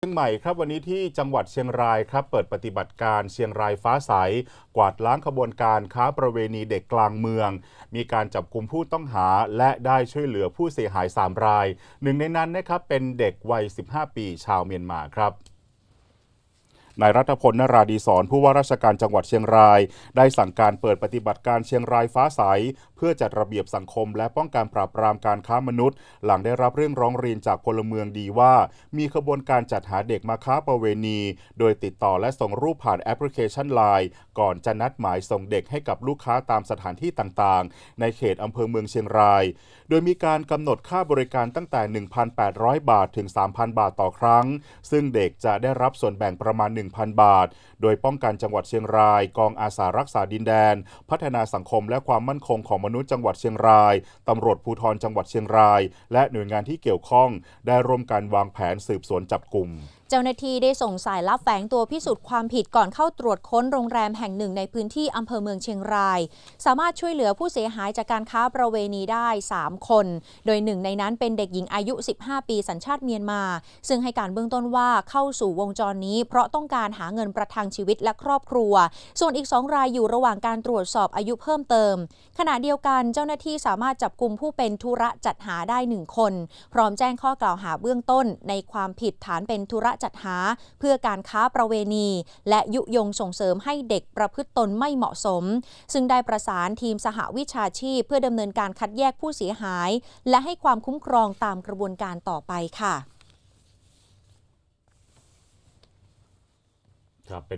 เชียงใหม่ครับวันนี้ที่จังหวัดเชียงรายครับเปิดปฏิบัติการเชียงรายฟ้าใสกวาดล้างขบวนการค้าประเวณีเด็กกลางเมือง มีการจับกลุ่มผู้ต้องหาและได้ช่วยเหลือผู้เสียหาย 3 ราย หนึ่งในนั้นนะครับเป็นเด็กวัย 15 ปีชาวเมียนมาครับนายรัฐพลนราดีสอนผู้ว่าราชการจังหวัดเชียงราย ได้สั่งการเปิดปฏิบัติการเชียงรายฟ้าใส เพื่อจัดระเบียบสังคม และป้องกันปราบปรามการค้ามนุษย์ หลังได้รับเรื่องร้องเรียนจากพลเมืองดีว่า มีขบวนการจัดหาเด็กมาค้าประเวณี โดยติดต่อและส่งรูปผ่านแอปพลิเคชันไลน์ก่อนจะนัดหมายส่งเด็กให้กับลูกค้าตามสถานที่ต่างๆ ในเขตอำเภอเมืองเชียงราย โดยมีการกำหนดค่าบริการตั้งแต่ 1,800 บาทถึง 3,000 บาทต่อครั้ง ซึ่งเด็กจะได้รับส่วนแบ่งประมาณ 1,000 บาท โดยป้องกันจังหวัดเชียงราย กองอาสารักษาดินแดน พัฒนาสังคมและความมั่นคงของมนุษย์จังหวัดเชียงรายตำรวจภูธรจังหวัดเชียงราย และหน่วยงานที่เกี่ยวข้องได้ร่วมกันวางแผนสืบสวนจับกลุ่มเจ้าหน้าที่ได้ส่งสายลับแฝงตัวพิสูจน์ความผิดก่อนเข้าตรวจค้นโรงแรมแห่งหนึ่งในพื้นที่อำเภอเมืองเชียงราย สามารถช่วยเหลือผู้เสียหายจากการค้าประเวณีได้ 3 คน โดยหนึ่งในนั้นเป็นเด็กหญิงอายุ 15 ปีสัญชาติเมียนมา ซึ่งให้การเบื้องต้นว่าเข้าสู่วงจรนี้เพราะต้องการหาเงินประทังชีวิตและครอบครัว ส่วนอีก 2 รายอยู่ระหว่างการตรวจสอบอายุเพิ่มเติม ขณะเดียวกันเจ้าหน้าที่สามารถจับกลุ่มผู้เป็นธุระจัดหาได้หนึ่งคน พร้อมแจ้งข้อกล่าวหาเบื้องต้น ในความผิดฐานเป็นธุระจัดหา เพื่อการค้าประเวณี และยุยงส่งเสริมให้เด็กประพฤติตนไม่เหมาะสม ซึ่งได้ประสานทีมสหวิชาชีพ เพื่อดำเนินการคัดแยกผู้เสียหาย และให้ความคุ้มครองตามกระบวนการต่อไปค่ะ